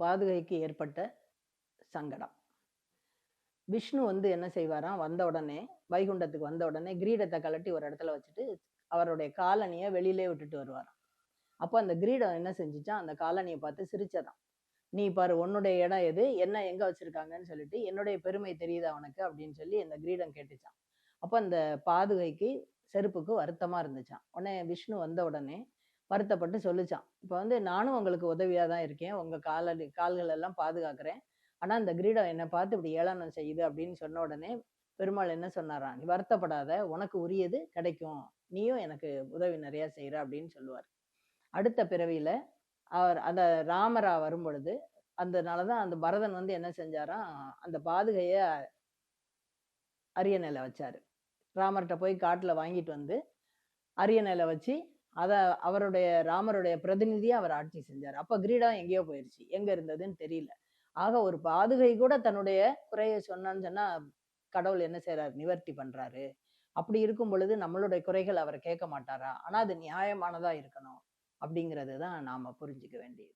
பாதுகைக்கு ஏற்பட்ட சங்கடம். விஷ்ணு வந்து என்ன செய்வாராம்? வந்த உடனே வைகுண்டத்துக்கு வந்த உடனே கிரீடத்தை கலட்டி ஒரு இடத்துல வச்சுட்டு அவருடைய காலனியை வெளியிலே விட்டுட்டு வருவாராம். அப்போ அந்த கிரீடம் என்ன செஞ்சுச்சான் அந்த காலனியை பார்த்து சிரிச்சதான் நீ பாரு உன்னுடைய இடம் எது? என்ன எங்கே வச்சுருக்காங்கன்னு சொல்லிட்டு என்னுடைய பெருமை தெரியுதா உனக்கு? அப்படின்னு சொல்லி இந்த கிரீடம் கேட்டுச்சான் அப்போ அந்த பாதுகைக்கு செருப்புக்கு வருத்தமாக இருந்துச்சான் உடனே விஷ்ணு வந்த உடனே வருத்தப்பட்டு சொல்லிச்சான் இப்போ வந்து நானும் உங்களுக்கு உதவியாக தான் இருக்கேன். உங்கள் காலடி கால்கள் எல்லாம் பாதுகாக்கிறேன். ஆனால் அந்த கிரீடம் என்னை பார்த்து இப்படி ஏளனம் செய்யுது அப்படின்னு சொன்ன உடனே பெருமாள் என்ன சொன்னாராம் நீ வருத்தப்படாத. உனக்கு உரியது கிடைக்கும். நீயும் எனக்கு உதவி நிறையா செய்கிற அப்படின்னு சொல்லுவார். அடுத்த பிறவியில் அவர் அந்த ராமரா வரும் பொழுது அதனாலதான் அந்த பரதன் வந்து என்ன செஞ்சாராம் அந்த பாதுகையை அரியணையில் வச்சார். ராமர்கிட்ட போய் காட்டில் வாங்கிட்டு வந்து அரியணையில் வச்சு அத அவருடைய ராமருடைய பிரதிநிதியை அவர் ஆட்சி செஞ்சார். அப்ப கிரீடம் எங்கேயோ போயிருச்சு. எங்க இருந்ததுன்னு தெரியல. ஆக ஒரு பாதுகை கூட தன்னுடைய குறைய சொன்னான்னு சொன்னா கடவுள் என்ன செய்யறாரு நிவர்த்தி பண்றாரு. அப்படி இருக்கும் பொழுது நம்மளுடைய குறைகள் அவர் கேட்க மாட்டாரா? ஆனா அது நியாயமானதா இருக்கணும் அப்படிங்கிறது தான் நாம புரிஞ்சுக்க வேண்டியது.